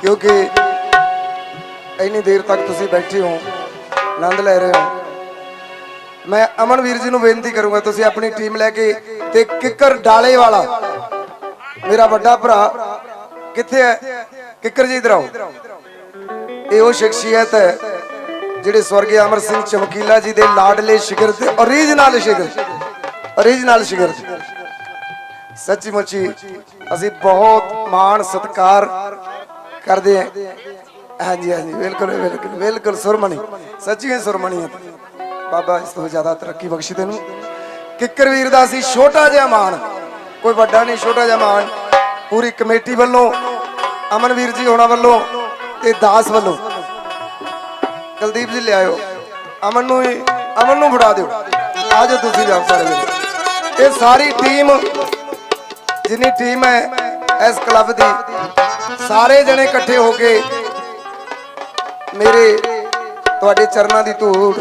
ਕਿਉਂਕਿ ਇੰਨੀ ਦੇਰ ਤੱਕ ਤੁਸੀਂ ਬੈਠੇ ਹੋ, ਆਨੰਦ ਲੈ ਰਹੇ ਹੋ। ਮੈਂ ਅਮਨਵੀਰ ਜੀ ਨੂੰ ਬੇਨਤੀ ਕਰੂੰਗਾ, ਤੁਸੀਂ ਆਪਣੀ ਟੀਮ ਲੈ ਕੇ ਤੇ ਕਿੱਕਰ ਡਾਲੇ ਵਾਲਾ, ਮੇਰਾ ਵੱਡਾ ਭਰਾ, ਕਿੱਥੇ ਹੈ? ਕਿੱਕਰ ਜੀ, ਇਧਰ ਆਓ। ਇਹ ਉਹ ਸ਼ਖਸੀਅਤ ਹੈ, ਜਿਹੜੇ ਸਵਰਗੀ ਅਮਰ ਸਿੰਘ ਚਮਕੀਲਾ ਜੀ ਦੇ ਲਾਡਲੇ ਸ਼ਿਗਰ ਤੇ ਓਰੀਜਨਲ ਸ਼ਿਗਰ ਓਰੀਜਨਲ ਸ਼ਿਗਰ ਸੱਚੀ ਮੁੱਚੀ, ਅਸੀਂ ਬਹੁਤ ਮਾਣ, ਸਤਿਕਾਰ ਕਰਦੇ ਹਾਂ ਹਾਂਜੀ ਹਾਂਜੀ, ਬਿਲਕੁਲ ਬਿਲਕੁਲ ਬਿਲਕੁਲ ਸੁਰਮਣੀ। ਸੱਚੀ ਹੈ ਸੁਰਮਣੀ ਹੈ ਬਾਬਾ ਇਸ ਤੋਂ ਜ਼ਿਆਦਾ ਤਰੱਕੀ ਬਖਸ਼ੀ ਤੈਨੂੰ। ਕਿੱਕਰ ਵੀਰ ਦਾ ਸੀ ਛੋਟਾ ਜਿਹਾ ਮਾਣ। ਕੋਈ ਵੱਡਾ ਨਹੀਂ, ਛੋਟਾ ਜਿਹਾ ਮਾਣ। ਪੂਰੀ ਕਮੇਟੀ ਵੱਲੋਂ ਅਮਨਵੀਰ ਜੀ ਹੋਣਾ ਵੱਲੋਂ ਤੇ ਦਾਸ ਵੱਲੋਂ। ਕੁਲਦੀਪ ਜੀ ਲਿਆਇਓ। ਅਮਨ ਨੂੰ ਹੀ ਅਮਨ ਨੂੰ ਫੜਾ ਦਿਓ। ਆ ਜਾਓ ਤੁਸੀਂ ਵੀ ਸਾਰੇ ਵੀਰ। ਇਹ ਸਾਰੀ ਟੀਮ ਜਿੰਨੀ ਟੀਮ ਹੈ ਇਸ ਕਲੱਬ ਦੀ ਸਾਰੇ ਜਣੇ ਇਕੱਠੇ ਹੋ ਕੇ ਮੇਰੇ, ਤੁਹਾਡੇ ਚਰਨਾਂ ਦੀ ਧੂੜ।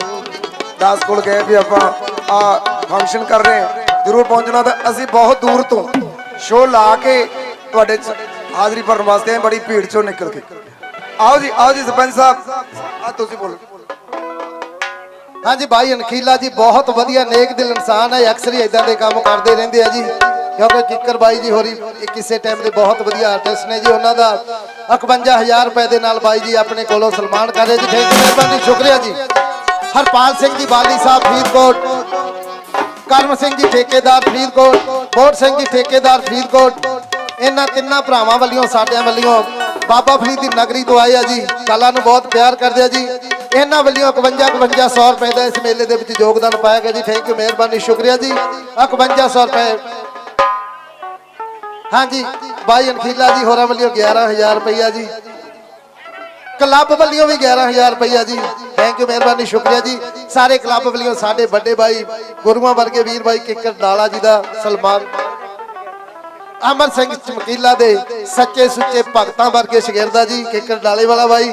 ਦਾਸ ਕੋਲ ਗਏ ਵੀ ਆਪਾਂ ਆ ਫੰਕਸ਼ਨ ਕਰ ਰਹੇ ਹਾਂ। ਜ਼ਰੂਰ ਪਹੁੰਚਣਾ ਤਾਂ ਅਸੀਂ ਬਹੁਤ ਦੂਰ ਤੋਂ। ਸ਼ੋਅ ਲਾ ਕੇ ਤੁਹਾਡੇ ਹਾਜ਼ਰੀ ਭਰਨ ਵਾਸਤੇ ਬੜੀ ਭੀੜ ਚੋਂ ਨਿਕਲ ਕੇ। ਆਓ ਜੀ ਆਓ ਜੀ ਸਰਪੰਚ ਸਾਹਿਬ। ਆ ਤੁਸੀਂ ਬੋਲੋ। ਹਾਂਜੀ ਭਾਈ ਅਨਖੀਲਾ ਜੀ, ਬਹੁਤ ਵਧੀਆ, ਨੇਕ ਦਿਲ ਇਨਸਾਨ ਹੈ। ਅਕਸਰ ਹੀ ਇਦਾਂ ਦੇ ਕੰਮ ਕਰਦੇ ਰਹਿੰਦੇ ਆ ਜੀ। ਕਿਉਂਕਿ ਕਿੱਕਰ ਬਾਈ ਜੀ ਹੋਰੀ ਇਹ ਕਿਸੇ ਟਾਈਮ ਦੇ ਬਹੁਤ ਵਧੀਆ ਆਰਟਿਸਟ ਨੇ ਜੀ, ਉਹਨਾਂ ਦਾ 51000 ਰੁਪਏ ਦੇ ਨਾਲ ਬਾਈ ਜੀ ਆਪਣੇ ਕੋਲੋਂ ਸਨਮਾਨ ਕਰ ਰਹੇ ਜੀ। ਥੈਂਕ ਯੂ ਮਿਹਰਬਾਨੀ ਸ਼ੁਕਰੀਆ ਜੀ। ਹਰਪਾਲ ਸਿੰਘ ਜੀ, ਬਾਲੀ ਸਾਹਿਬ, ਫਰੀਦਕੋਟ। ਕਰਮ ਸਿੰਘ ਜੀ, ਠੇਕੇਦਾਰ, ਫਰੀਦਕੋਟ। ਬੋੜ ਸਿੰਘ ਜੀ, ਠੇਕੇਦਾਰ, ਫਰੀਦਕੋਟ। ਇਹਨਾਂ ਤਿੰਨਾਂ ਭਰਾਵਾਂ ਵੱਲੋਂ, ਸਾਡਿਆਂ ਵੱਲੋਂ ਬਾਬਾ ਫਰੀਦ ਦੀ ਨਗਰੀ ਤੋਂ ਆਏ ਆ ਜੀ। ਕਾਲਾ ਨੂੰ ਬਹੁਤ ਪਿਆਰ ਕਰਦੇ ਆ ਜੀ। ਇਹਨਾਂ ਵੱਲੋਂ 51 5100 ਰੁਪਏ ਦਾ ਇਸ ਮੇਲੇ ਦੇ ਵਿੱਚ ਯੋਗਦਾਨ ਪਾਇਆ ਗਿਆ ਜੀ। ਥੈਂਕ ਯੂ ਮਿਹਰਬਾਨੀ, ਸ਼ੁਕਰੀਆ ਜੀ। 5100 ਰੁਪਏ ਹਾਂਜੀ, ਬਾਈ ਅਨਖੀਲਾ ਜੀ, ਹੋਰਾਂ ਵੱਲੋਂ 11000 ਰੁਪਈਆ ਜੀ। ਕਲੱਬ ਵੱਲੋਂ ਵੀ 11000 ਰੁਪਈਆ ਜੀ। ਥੈਂਕ ਯੂ ਮਿਹਰਬਾਨੀ, ਸ਼ੁਕਰੀਆ ਜੀ। ਸਾਰੇ ਕਲੱਬ ਵੱਲੋਂ ਸਾਡੇ ਵੱਡੇ ਭਾਈ ਗੁਰੂਆਂ ਵਰਗੇ ਵੀਰ ਭਾਈ ਕਿੱਕਰ ਡਾਲਾ ਜੀ ਦਾ ਸਲਮਾਨ ਅਮਰ ਸਿੰਘ ਚਮਕੀਲਾ ਦੇ ਸੱਚੇ ਸੁੱਚੇ ਭਗਤਾਂ ਵਰਗੇ ਸ਼ਗਿਰਦਾ ਜੀ, ਕਿੱਕਰ ਡਾਲੇ ਵਾਲਾ ਬਾਈ।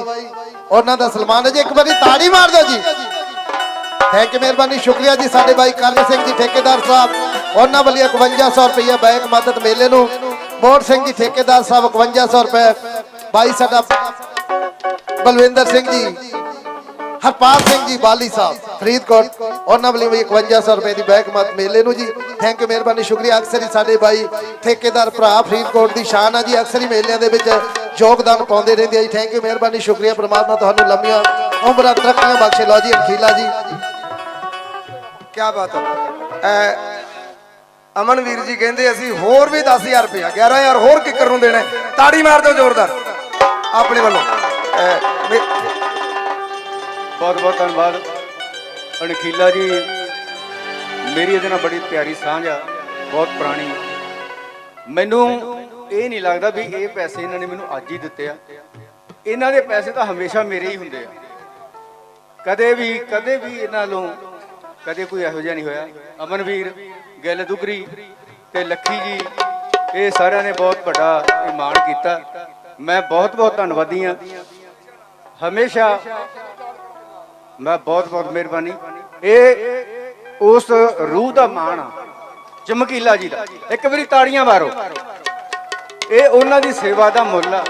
ਉਹਨਾਂ ਦਾ ਸਲਮਾਨ ਹੈ ਜੀ। ਇੱਕ ਵਾਰੀ ਤਾੜੀ ਮਾਰ ਦਿਓ ਜੀ। ਥੈਂਕ ਯੂ ਮਿਹਰਬਾਨੀ, ਸ਼ੁਕਰੀਆ ਜੀ। ਸਾਡੇ ਭਾਈ ਕਰਨ ਸਿੰਘ ਜੀ, ਠੇਕੇਦਾਰ ਸਾਹਿਬ। ਉਹਨਾਂ ਵੱਲੋਂ 5100 ਰੁਪਏ ਬੈਕ ਮਦਦ ਮੇਲੇ ਨੂੰ ਮੋਹਨ ਸਿੰਘ ਜੀ, ਠੇਕੇਦਾਰ ਸਾਹਿਬ 5100 ਰੁਪਏ। ਬਾਈ ਸਾਡਾ ਬਲਵਿੰਦਰ ਸਿੰਘ ਜੀ, ਹਰਪਾਲ ਸਿੰਘ ਜੀ, ਬਾਲੀ ਸਾਹਿਬ, ਫਰੀਦਕੋਟ। ਉਹਨਾਂ ਵੱਲੋਂ ਵੀ 5100 ਰੁਪਏ ਦੀ ਬੈਕ ਮਤ ਮੇਲੇ ਨੂੰ ਜੀ। ਥੈਂਕ ਯੂ ਮਿਹਰਬਾਨੀ, ਸ਼ੁਕਰੀਆ ਅਕਸਰ ਹੀ ਸਾਡੇ ਬਾਈ। ਠੇਕੇਦਾਰ ਭਰਾ ਫਰੀਦਕੋਟ ਦੀ ਸ਼ਾਨ ਆ ਜੀ, ਅਕਸਰ ਹੀ ਮੇਲਿਆਂ ਦੇ ਵਿੱਚ ਯੋਗਦਾਨ ਪਾਉਂਦੇ ਰਹਿੰਦੇ ਆ ਜੀ। ਥੈਂਕ ਯੂ ਮਿਹਰਬਾਨੀ, ਸ਼ੁਕਰੀਆ ਪ੍ਰਮਾਤਮਾ ਤੁਹਾਨੂੰ ਲੰਮੀਆਂ ਉਮਰਾਂ ਤਰੱਕੀਆਂ ਬਖਸ਼ੇ। ਲਓ ਜੀ ਅਨਖੀਲਾ ਜੀ। ਕੀ ਬਾਤ ਹੈ ਐ ਅਮਨਵੀਰ ਜੀ ਕਹਿੰਦੇ ਅਸੀਂ ਹੋਰ ਵੀ 10000 ਰੁਪਇਆ 11000 ਹੋਰ ਕਿੱਕਰ ਨੂੰ ਦੇਣਾ ਤਾੜੀ ਮਾਰ ਦਿਓ ਜ਼ੋਰਦਾਰ। ਆਪਣੇ ਵੱਲੋਂ। ਬਹੁਤ ਬਹੁਤ ਧੰਨਵਾਦ। ਅਣਖੀਲਾ ਜੀ, ਮੇਰੀ ਇਹਦੇ ਨਾਲ ਬੜੀ ਪਿਆਰੀ ਸਾਂਝ ਆ, ਬਹੁਤ ਪੁਰਾਣੀ। ਮੈਨੂੰ ਇਹ ਨਹੀਂ ਲੱਗਦਾ ਵੀ ਇਹ ਪੈਸੇ ਇਹਨਾਂ ਨੇ ਮੈਨੂੰ ਅੱਜ ਹੀ ਦਿੱਤੇ ਆ। ਇਹਨਾਂ ਦੇ ਪੈਸੇ ਤਾਂ ਹਮੇਸ਼ਾ ਮੇਰੇ ਹੀ ਹੁੰਦੇ ਆ। ਕਦੇ ਵੀ ਕਦੇ ਵੀ ਇਹਨਾਂ ਨੂੰ, ਕਦੇ ਕੋਈ ਇਹੋ ਜਿਹਾ ਨਹੀਂ ਹੋਇਆ। ਅਮਨਵੀਰ ਗਿੱਲ ਦੁਗਰੀ ਤੇ ਲੱਖੀ ਜੀ, ਇਹ ਸਾਰਿਆਂ ਨੇ ਬਹੁਤ ਵੱਡਾ ਇਹ ਮਾਣ ਕੀਤਾ। ਮੈਂ ਬਹੁਤ ਬਹੁਤ ਧੰਨਵਾਦੀ ਹਾਂ। ਹਮੇਸ਼ਾ ਮੈਂ ਬਹੁਤ ਬਹੁਤ ਮਿਹਰਬਾਨੀ। ਇਹ ਉਸ ਰੂਹ ਦਾ ਮਾਣ ਆ, ਚਮਕੀਲਾ ਜੀ ਦਾ। ਇੱਕ ਵਾਰੀ ਤਾੜੀਆਂ ਮਾਰੋ। ਇਹ ਉਹਨਾਂ ਦੀ ਸੇਵਾ ਦਾ ਮੁੱਲ ਆ,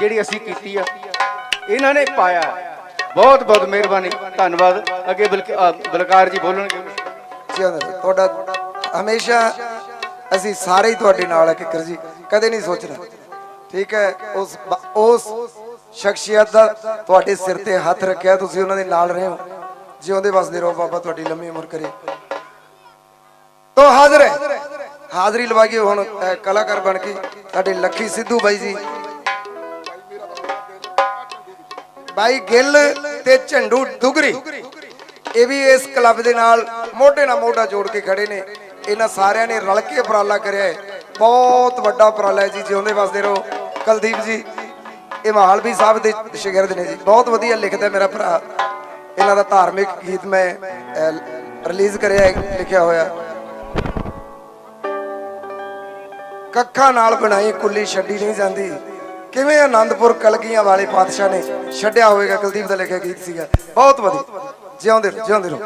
ਜਿਹੜੀ ਅਸੀਂ ਕੀਤੀ ਆ। ਇਹਨਾਂ ਨੇ ਪਾਇਆ। ਬਹੁਤ ਬਹੁਤ ਮਿਹਰਬਾਨੀ। ਧੰਨਵਾਦ। ਅੱਗੇ ਬਲਕ- ਬਲਕਾਰ ਜੀ ਬੋਲਣਗੇ। ਜੀ ਤੁਹਾਡਾ ਹਮੇਸ਼ਾ ਅਸੀਂ ਸਾਰੇ ਹੀ ਤੁਹਾਡੇ ਨਾਲ ਹੈ ਕਿੱਕਰ ਜੀ, ਕਦੇ ਨਹੀਂ ਸੋਚਣਾ। ਠੀਕ ਹੈ, ਉਸ ਉਸ ਸ਼ਖਸੀਅਤ ਦਾ ਤੁਹਾਡੇ ਸਿਰ ਤੇ ਹੱਥ ਰੱਖਿਆ, ਤੁਸੀਂ ਉਹਨਾਂ ਦੇ ਨਾਲ ਰਹੇ ਹੋ। ਜਿਉਂਦੇ ਵਸਦੇ ਰਹੋ, ਬਾਬਾ ਤੁਹਾਡੀ ਲੰਮੀ ਉਮਰ ਕਰੇ। ਤੋ ਹਾਜ਼ਰ ਹੈ। ਹਾਜ਼ਰੀ ਲਵਾ ਕੇ ਹੁਣ ਕਲਾਕਾਰ ਬਣ ਕੇ, ਸਾਡੇ ਲੱਖੀ ਸਿੱਧੂ ਬਾਈ ਜੀ। ਬਾਈ ਗਿੱਲ ਤੇ ਝੰਡੂ ਦੁਗਰੀ। ਇਹ ਵੀ ਇਸ ਕਲੱਬ ਦੇ ਨਾਲ ਮੋਢੇ ਨਾਲ ਮੋਢਾ ਜੋੜ ਕੇ ਖੜੇ ਨੇ। ਇਹਨਾਂ ਸਾਰਿਆਂ ਨੇ ਰਲ ਕੇ ਉਪਰਾਲਾ ਕਰਿਆ ਹੈ। ਬਹੁਤ ਵੱਡਾ ਉਪਰਾਲਾ ਹੈ ਜੀ ਜਿਉਂਦੇ ਵਸਦੇ ਰਹੋ। ਕੁਲਦੀਪ ਜੀ, ਇਹ ਮਹਾਲਵੀ ਸਾਹਿਬ ਦੇ ਸ਼ਾਗਿਰਦ ਨੇ ਜੀ। ਬਹੁਤ ਵਧੀਆ ਲਿਖਦਾ ਮੇਰਾ ਭਰਾ। ਇਹਨਾਂ ਦਾ ਧਾਰਮਿਕ ਗੀਤ ਮੈਂ ਰਿਲੀਜ਼ ਕਰਿਆ ਲਿਖਿਆ ਹੋਇਆ। ਕੱਖਾਂ ਨਾਲ ਬਣਾਈ ਕੁੱਲੀ ਛੱਡੀ ਨਹੀਂ ਜਾਂਦੀ। ਕਿਵੇਂ ਆਨੰਦਪੁਰ ਕਲਗੀਆਂ ਵਾਲੇ ਪਾਤਸ਼ਾਹ ਨੇ ਛੱਡਿਆ ਹੋਵੇਗਾ ਕੁਲਦੀਪ ਦਾ ਲਿਖਿਆ ਗੀਤ ਸੀਗਾ। ਬਹੁਤ ਵਧੀਆ। ਜਿਉਂਦੇ ਰਹੋ ਜਿਉਂਦੇ ਰਹੋ।